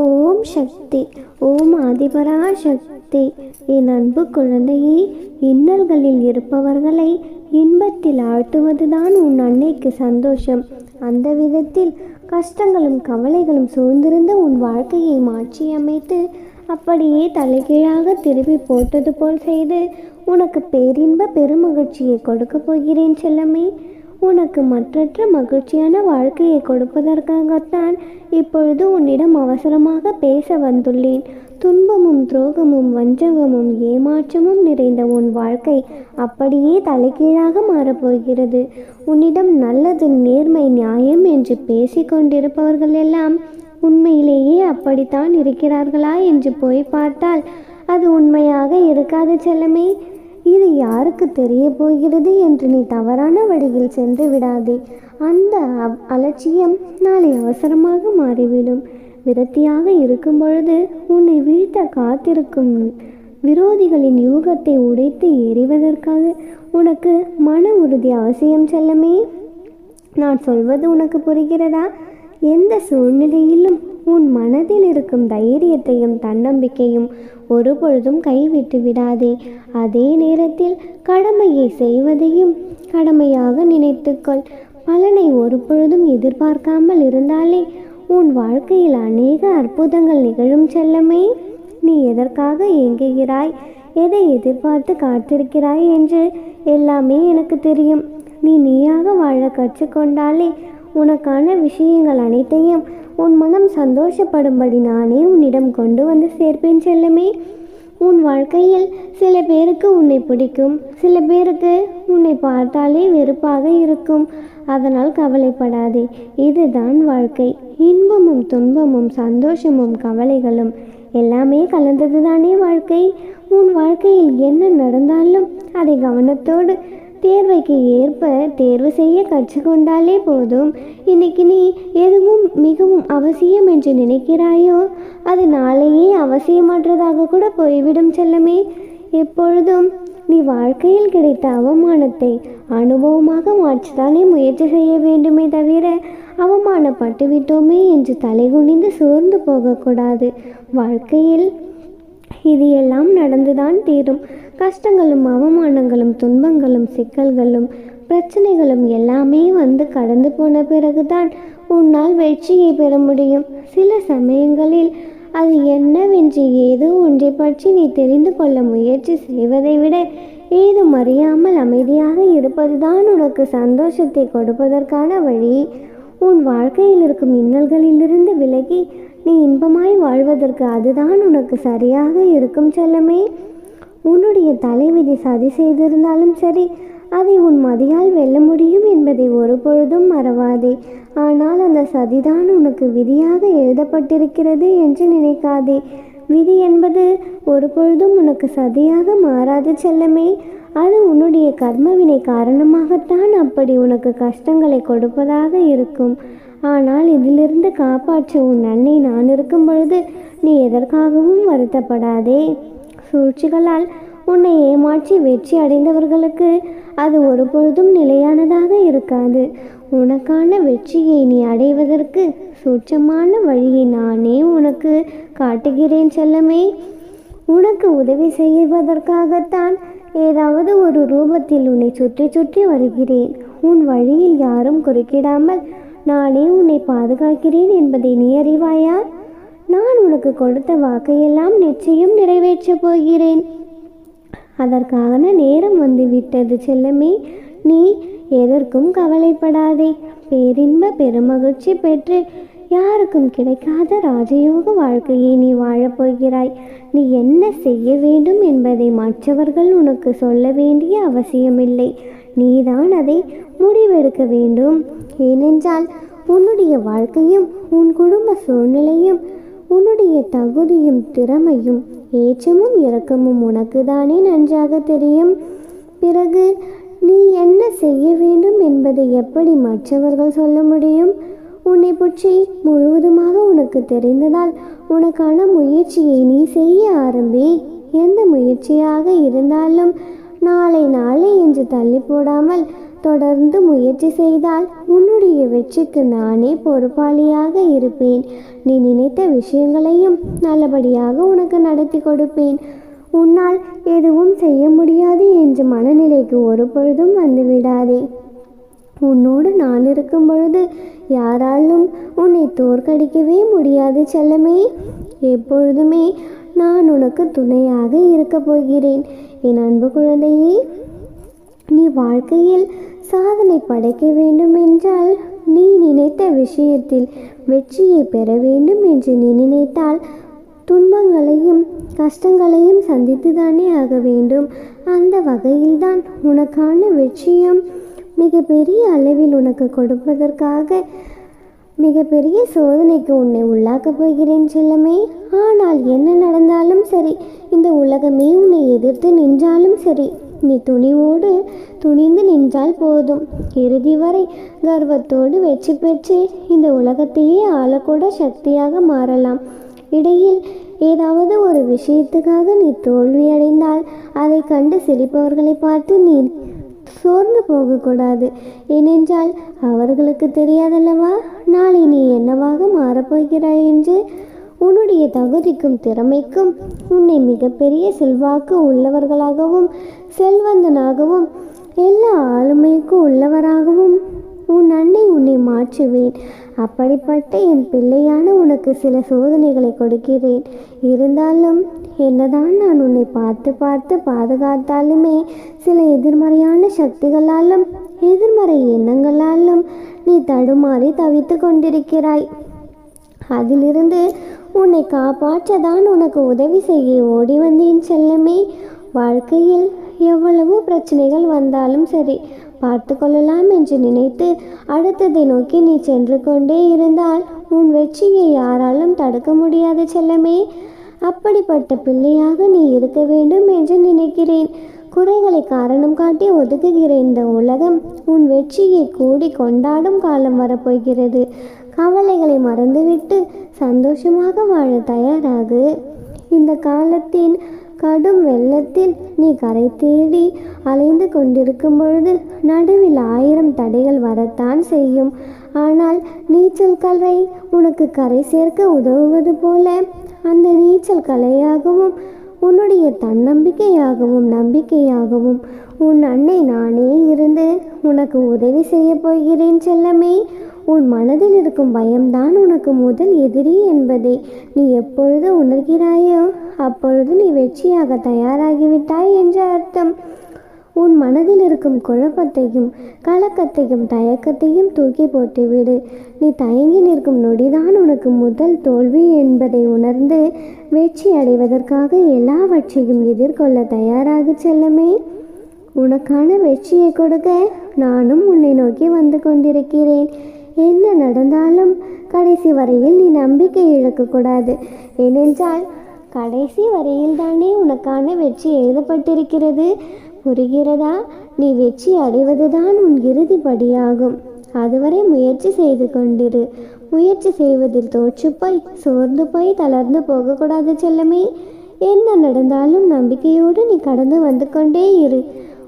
ஓம் சக்தி ஓம் ஆதிபரா சக்தி என் அன்பு குழந்தையே இன்னல்களில் இருப்பவர்களை இன்பத்தில் ஆழ்த்துவதுதான் உன் அன்னைக்கு சந்தோஷம். அந்த விதத்தில் கஷ்டங்களும் கவலைகளும் சூழ்ந்திருந்த உன் வாழ்க்கையை மாற்றியமைத்து அப்படியே தலைகீழாக திருப்பி போட்டது போல் செய்து உனக்கு பேரின்ப பெருமகிழ்ச்சியை கொடுக்கப் போகிறேன் செல்லமே. உனக்கு மற்றற்ற மகிழ்ச்சியான வாழ்க்கையை கொடுப்பதற்காகத்தான் இப்பொழுது உன்னிடம் அவசரமாக பேச வந்துள்ளேன். துன்பமும் துரோகமும் வஞ்சகமும் ஏமாற்றமும் நிறைந்த உன் வாழ்க்கை அப்படியே தலைகீழாக மாறப்போகிறது. உன்னிடம் நல்லது நேர்மை நியாயம் என்று பேசிக்கொண்டிருப்பவர்கள் எல்லாம் உண்மையிலேயே அப்படித்தான் இருக்கிறார்களா என்று போய் பார்த்தால் அது உண்மையாக இருக்காது செல்லமே. இது யாருக்கு தெரிய போகிறது என்று நீ தவறான வழியில் சென்று விடாதே. அந்த அலட்சியம் நாளை அவசரமாக மாறிவிடும். விரத்தியாக இருக்கும் பொழுது உன்னை வீழ்த்த காத்திருக்கும் விரோதிகளின் யூகத்தை உடைத்து எறிவதற்காக உனக்கு மன உறுதி அவசியம் செல்லமே. நான் சொல்வது உனக்கு புரிகிறதா? எந்த சூழ்நிலையிலும் உன் மனதில் இருக்கும் தைரியத்தையும் தன்னம்பிக்கையும் ஒருபொழுதும் கைவிட்டு விடாதே. அதே நேரத்தில் கடமையை செய்வதையும் கடமையாக நினைத்துக்கொள். பலனை ஒருபொழுதும் எதிர்பார்க்காமல் இருந்தாலே உன் வாழ்க்கையில் அநேக அற்புதங்கள் நிகழும் செல்லமே. நீ எதற்காக ஏங்குகிறாய்? எதை எதிர்பார்த்து காத்திருக்கிறாய் என்று எல்லாமே எனக்கு தெரியும். நீ நீயாக வாழ கற்றுக்கொண்டாலே உனக்கான விஷயங்கள் அனைத்தையும் உன் மனம் சந்தோஷப்படும்படி நானே உன்னிடம் கொண்டு வந்து சேர்ப்பேன் செல்லமே. உன் வாழ்க்கையில் சில பேருக்கு உன்னை பிடிக்கும் சில பேருக்கு உன்னை பார்த்தாலே வெறுப்பாக இருக்கும். அதனால் கவலைப்படாதே இதுதான் வாழ்க்கை. இன்பமும் துன்பமும் சந்தோஷமும் கவலைகளும் எல்லாமே கலந்ததுதானே வாழ்க்கை. உன் வாழ்க்கையில் என்ன நடந்தாலும் அதை கவனத்தோடு தேர்வைக்கு ஏற்ப தேர்வு செய்ய கற்றுக்கொண்டாலே போதும். இன்னைக்கு நீ எதுவும் மிகவும் அவசியம் என்று நினைக்கிறாயோ அது நாளையே அவசியமற்றதாக கூட போய்விடும் செல்லமே. எப்பொழுதும் நீ வாழ்க்கையில் கிடைத்த அவமானத்தை அனுபவமாக மாற்றத்தானே முயற்சி செய்ய வேண்டுமே தவிர அவமானப்பட்டு விட்டோமே என்று தலைகுனிந்து சோர்ந்து போகக்கூடாது. வாழ்க்கையில் இது எல்லாம் நடந்துதான் தீரும். கஷ்டங்களும் அவமானங்களும் துன்பங்களும் சிக்கல்களும் பிரச்சனைகளும் எல்லாமே வந்து கடந்து போன பிறகுதான் உன்னால் வெற்றியை பெற முடியும். சில சமயங்களில் அது என்னவென்று ஏதோ ஒன்றை பற்றி நீ தெரிந்து கொள்ள முயற்சி செய்வதை விட ஏதும் அறியாமல் அமைதியாக இருப்பதுதான் உனக்கு சந்தோஷத்தை கொடுப்பதற்கான வழி. உன் வாழ்க்கையில் இருக்கும் இன்னல்களிலிருந்து விலகி நீ இன்பமாய் வாழ்வதற்கு அதுதான் உனக்கு சரியாக இருக்கும் செல்லமே. உன்னுடைய தலைவிதி சதி செய்திருந்தாலும் சரி அதை உன் மதியால் வெல்ல முடியும் என்பதை ஒருபொழுதும் மறவாதே. ஆனால் அந்த சதிதான் உனக்கு விதியாக எழுதப்பட்டிருக்கிறது என்று நினைக்காதே. விதி என்பது ஒருபொழுதும் உனக்கு சதியாக மாறாது செல்லமே. அது உன்னுடைய கர்மவினை காரணமாகத்தான் அப்படி உனக்கு கஷ்டங்களை கொடுப்பதாக இருக்கும். ஆனால் இதிலிருந்து காப்பாற்ற உன் அன்னை நான் இருக்கும் பொழுது நீ எதற்காகவும் வருத்தப்படாதே. சூழ்ச்சிகளால் உன்னை ஏமாற்றி வெற்றி அடைந்தவர்களுக்கு அது ஒருபொழுதும் நிலையானதாக இருக்காது. உனக்கான வெற்றியை நீ அடைவதற்கு சூட்சமான வழியை நானே உனக்கு காட்டுகிறேன் செல்லமே. உனக்கு உதவி செய்வதற்காகத்தான் ஏதாவது ஒரு ரூபத்தில் உன்னை சுற்றி சுற்றி வருகிறேன். உன் வழியில் யாரும் குறுக்கிடாமல் நானே உன்னை பாதுகாக்கிறேன் என்பதை நீ அறிவாயா நான் உனக்கு கொடுத்த வாக்கையெல்லாம் நிச்சயம் நிறைவேற்றப் போகிறேன். அதற்கான நேரம் வந்துவிட்டது செல்லமே. நீ எதற்கும் கவலைப்படாதே. பேரின்ப பெருமகிழ்ச்சி பெற்று யாருக்கும் கிடைக்காத ராஜயோக வாழ்க்கையை நீ வாழப்போகிறாய் நீ என்ன செய்ய வேண்டும் என்பதை மற்றவர்கள் உனக்கு சொல்ல வேண்டிய அவசியமில்லை. நீதான் அதை முடிவெடுக்க வேண்டும். ஏனென்றால் உன்னுடைய வாழ்க்கையும் உன் குடும்ப சூழ்நிலையும் உன்னுடைய தகுதியும் திறமையும் ஏற்றமும் இறக்கமும் உனக்கு தானே நன்றாக தெரியும். பிறகு நீ என்ன செய்ய வேண்டும் என்பதை எப்படி மற்றவர்கள் சொல்ல முடியும்? உன்னை பற்றி முழுவதுமாக உனக்கு தெரிந்ததால் உனக்கான முயற்சியை நீ செய்ய ஆரம்பி. எந்த முயற்சியாக இருந்தாலும் நாளை நாளை என்று தள்ளி போடாமல் தொடர்ந்து முயற்சி செய்தால் உன்னுடைய வெற்றிக்கு நானே பொறுப்பாளியாக இருப்பேன். நீ நினைத்த விஷயங்களையும் நல்லபடியாக உனக்கு நடத்தி கொடுப்பேன். உன்னால் எதுவும் செய்ய முடியாது என்ற மனநிலைக்கு ஒரு பொழுதும் வந்து விடாதே உன்னோடு நான் இருக்கும் பொழுது யாராலும் உன்னை தோற்கடிக்கவே முடியாது செல்லமே. எப்பொழுதுமே நான் உனக்கு துணையாக இருக்கப் போகிறேன். என் அன்பு குழந்தையே நீ வாழ்க்கையில் சாதனை படைக்க வேண்டும் என்றால் நீ நினைத்த விஷயத்தில் வெற்றியை பெற வேண்டும் என்று நீ நினைத்தால் துன்பங்களையும் கஷ்டங்களையும் சந்தித்துதானே ஆக வேண்டும். அந்த வகையில்தான் உனக்கான வெற்றியும் மிகப்பெரிய அளவில் உனக்கு கொடுப்பதற்காக மிகப்பெரிய சோதனைக்கு உன்னை உள்ளாக்கப் போகிறேன் செல்லமே. ஆனால் என்ன நடந்தாலும் சரி இந்த உலகமே உன்னை எதிர்த்து நின்றாலும் சரி நீ துணிவோடு துணிந்து நின்றால் போதும். இறுதி வரை கர்வத்தோடு வெற்றி பெற்று இந்த உலகத்தையே ஆளக்கூட சக்தியாக மாறலாம். இடையில் ஏதாவது ஒரு விஷயத்துக்காக நீ தோல்வியடைந்தால் அதை கண்டு சிரிப்பவர்களை பார்த்து நீ சோர்ந்து போகக்கூடாது. ஏனென்றால் அவர்களுக்கு தெரியாதல்லவா? நாளை நீ என்னவாக மாறப்போகிறாய் என்று? உன்னுடைய தகுதிக்கும் திறமைக்கும் உன்னை மிகப்பெரிய செல்வாக்கு உள்ளவர்களாகவும் செல்வந்தனாகவும் எல்லா ஆளுமைக்கும் உள்ளவராகவும் உன் அன்னை உன்னை மாற்றுவேன். அப்படிப்பட்ட என் பிள்ளையான உனக்கு சில சோதனைகளை கொடுக்கிறேன். இருந்தாலும் என்னதான் நான் உன்னை பார்த்து பார்த்து பாதுகாத்தாலுமே சில எதிர்மறையான சக்திகளாலும் எதிர்மறை எண்ணங்களாலும் நீ தடுமாறி தவித்து கொண்டிருக்கிறாய். அதிலிருந்து உன்னை காப்பாற்றதான் உனக்கு உதவி செய்ய ஓடி வந்தேன் செல்லமே. வாழ்க்கையில் எவ்வளவு பிரச்சனைகள் வந்தாலும் சரி பார்த்து கொள்ளலாம் என்று நினைத்து அடுத்ததை நோக்கி நீ சென்று கொண்டே இருந்தால் உன் வெற்றியை யாராலும் தடுக்க முடியாது செல்லமே. அப்படிப்பட்ட பிள்ளையாக நீ இருக்க வேண்டும் என்று நினைக்கிறேன். குறைகளை காரணம் காட்டி ஒதுக்குகிற இந்த உலகம் உன் வெற்றியை கூடி கொண்டாடும் காலம் வரப்போகிறது. கவலைகளை மறந்துவிட்டு சந்தோஷமாக வாழ தயாராகு. இந்த காலத்தின் கடும் வெள்ளத்தில் நீ கரை தேடி அலைந்து கொண்டிருக்கும் பொழுது நடுவில் ஆயிரம் தடைகள் வரத்தான் செய்யும். ஆனால் நீச்சல் கலை உனக்கு கரை சேர்க்க உதவுவது போல அந்த நீச்சல் கலையாகவும் உன்னுடைய தன்னம்பிக்கையாகவும் நம்பிக்கையாகவும் உன் அன்னை நானே இருந்து உனக்கு உதவி செய்ய போகிறேன் செல்லமே. உன் மனதில் இருக்கும் பயம்தான் உனக்கு முதல் எதிரி என்பதை. நீ எப்பொழுது உணர்கிறாயோ அப்பொழுது நீ வெற்றியாக தயாராகிவிட்டாய் என்ற அர்த்தம். உன் மனதில் இருக்கும் குழப்பத்தையும் கலக்கத்தையும் தயக்கத்தையும் தூக்கி போட்டுவிடு. நீ தயங்கி நிற்கும் நொடிதான் உனக்கு முதல் தோல்வி என்பதை உணர்ந்து வெற்றி அடைவதற்காக எல்லாவற்றையும் எதிர்கொள்ள தயாராக செல்லமே. உனக்கான வெற்றியை கொடுக்க நானும் உன்னை நோக்கி வந்து கொண்டிருக்கிறேன். என்ன நடந்தாலும் கடைசி வரையில் நீ நம்பிக்கை இழக்கக்கூடாது. ஏனென்றால் கடைசி வரையில் தானே உனக்கான வெற்றி எழுதப்பட்டிருக்கிறது. புரிகிறதா? நீ வெற்றி அடைவதுதான் உன் இறுதிப்படியாகும். அதுவரை முயற்சி செய்து கொண்டிரு. முயற்சி செய்வதில் தோற்றுப்போய் சோர்ந்து போய் தளர்ந்து போகக்கூடாது செல்லமே. என்ன நடந்தாலும் நம்பிக்கையோடு நீ கடந்து வந்து கொண்டே இரு.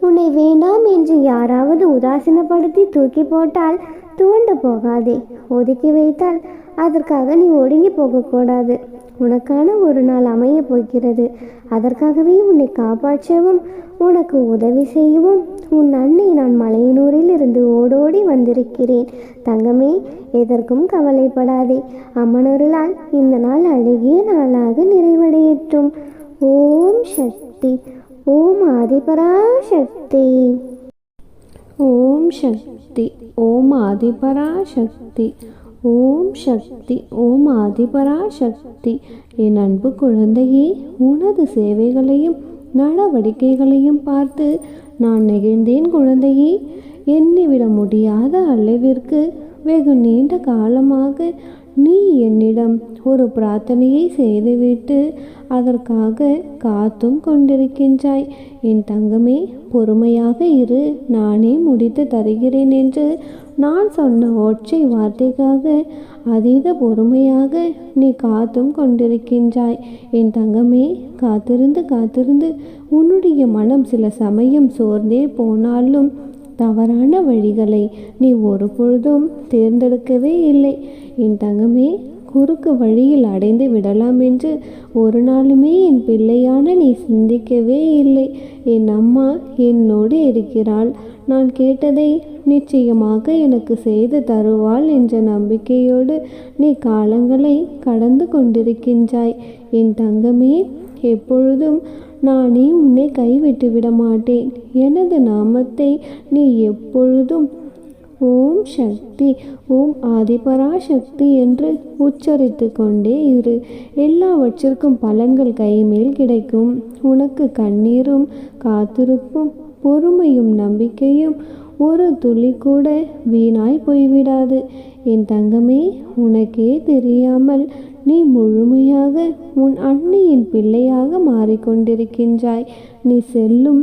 உன்னை வேண்டாம் என்று யாராவது உதாசீனப்படுத்தி தூக்கி போட்டால் துவண்டு போகாதே. ஒதுக்கி வைத்தால் அதற்காக நீ ஒடுங்கி போகக்கூடாது. உனக்கான ஒரு நாள் அமைய போகிறது. அதற்காகவே உன்னை காப்பாற்றவும் உனக்கு உதவி செய்யவும் உன் அன்னை நான் மலையனூரில் இருந்து ஓடோடி வந்திருக்கிறேன். தங்கமே எதற்கும் கவலைப்படாதே. அம்மனொருளால் இந்த நாள் அழகிய நாளாக நிறைவடையட்டும். ஓம் சக்தி ஓம் ஆதிபராசக்தி. ஓம் சக்தி ஓம் ஆதிபராசக்தி. ஓம் சக்தி ஓம் ஆதிபராசக்தி. என் அன்பு குழந்தையே உனது சேவைகளையும் நடவடிக்கைகளையும் பார்த்து நான் நெகிழ்ந்தேன் குழந்தையே. எண்ணிவிட முடியாத அளவிற்கு வெகு நீண்ட காலமாக நீ என்னிடம் ஒரு பிரார்த்தனையை செய்துவிட்டு அதற்காக காத்தும் கொண்டிருக்கின்றாய். என் தங்கமே பொறுமையாக இரு. நானே முடித்து தருகிறேன் என்று நான் சொன்ன ஒற்றை வார்த்தைக்காக அதீத பொறுமையாக நீ காத்தும் கொண்டிருக்கின்றாய். என் தங்கமே காத்திருந்து காத்திருந்து உன்னுடைய மனம் சில சமயம் சோர்ந்தே போனாலும் தவறான வழிகளை நீ ஒரு பொழுதும் தேர்ந்தெடுக்கவே இல்லை. என் தங்கமே குறுக்கு வழியில் அடைந்து விடலாம் என்று ஒரு நாளுமே என் பிள்ளையான நீ சிந்திக்கவே இல்லை. என் அம்மா என்னோடு இருக்கிறாள். நான் கேட்டதை நிச்சயமாக எனக்கு செய்து தருவாள் என்ற நம்பிக்கையோடு நீ காலங்களை கடந்து கொண்டிருக்கின்றாய். என் தங்கமே எப்பொழுதும் நானே உன்னை கைவிட்டு விட மாட்டேன் எனது நாமத்தை நீ எப்பொழுதும் ஓம் சக்தி ஓம் ஆதிபராசக்தி என்று உச்சரித்து கொண்டே இரு. எல்லாவற்றிற்கும் பலன்கள் கைமேல் கிடைக்கும். உனக்கு கண்ணீரும் காத்திருப்பும் பொறுமையும் நம்பிக்கையும் ஒரு துளி கூட வீணாய் போய்விடாது. என் தங்கமே உனக்கே தெரியாமல் நீ முழுமையாக உன் அன்னையின் பிள்ளையாக மாறிக்கொண்டிருக்கின்றாய். நீ செல்லும்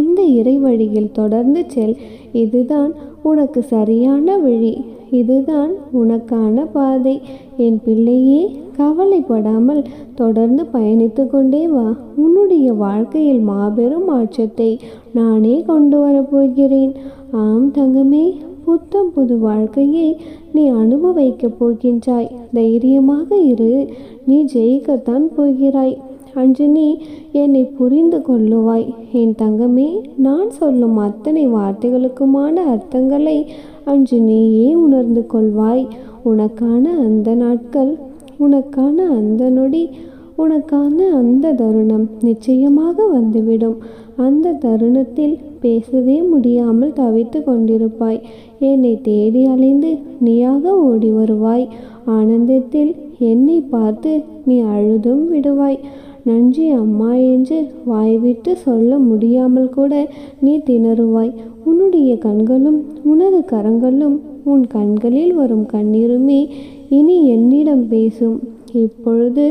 இந்த இறைவழியில் தொடர்ந்து செல். இதுதான் உனக்கு சரியான வழி. இதுதான் உனக்கான பாதை. என் பிள்ளையே கவலைப்படாமல் தொடர்ந்து பயணித்து கொண்டே வா. உன்னுடைய வாழ்க்கையில் மாபெரும் மாற்றத்தை நானே கொண்டு வரப்போகிறேன். ஆம் தங்கமே புத்தம் புது வாழ்க்கையை நீ அனுபவிக்கப் போகின்றாய். தைரியமாக இரு. நீ ஜெயிக்கத்தான் போகிறாய். அன்று நீ என்னை புரிந்து கொள்ளுவாய். என் தங்கமே நான் சொல்லும் அத்தனை வார்த்தைகளுக்குமான அர்த்தங்களை அன்று நீயே உணர்ந்து கொள்வாய். உனக்கான அந்த நாட்கள் உனக்கான அந்த நொடி உனக்கான அந்த தருணம் நிச்சயமாக வந்துவிடும். அந்த தருணத்தில் பேசவே முடியாமல் தவித்து கொண்டிருப்பாய். என்னை தேடி அலைந்து நீயாக ஓடி வருவாய். ஆனந்தத்தில் என்னை பார்த்து நீ அழுதும் விடுவாய். நன்றி அம்மா என்று வாய்விட்டு சொல்ல முடியாமல் கூட நீ திணறுவாய். உன்னுடைய கண்களும் உனது கரங்களும் உன் கண்களில் வரும் கண்ணீருமே இனி என்னிடம் பேசும். இப்பொழுது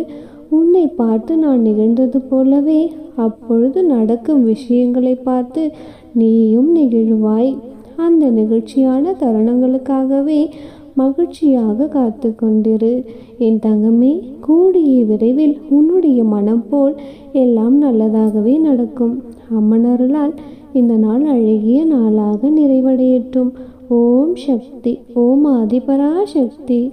உன்னை பார்த்து நான் நிகழ்ந்தது போலவே அப்பொழுது நடக்கும் விஷயங்களை பார்த்து நீயும் நெகிழ்வாய். அந்த நிகழ்ச்சியான தருணங்களுக்காகவே மகிழ்ச்சியாக காத்து கொண்டிரு. என் தங்கமே கூடிய விரைவில் உன்னுடைய மனம் போல் எல்லாம் நல்லதாகவே நடக்கும். அம்மனருளால் இந்த நாள் அழகிய நாளாக நிறைவடையட்டும். ஓம் சக்தி ஓம் ஆதிபரா சக்தி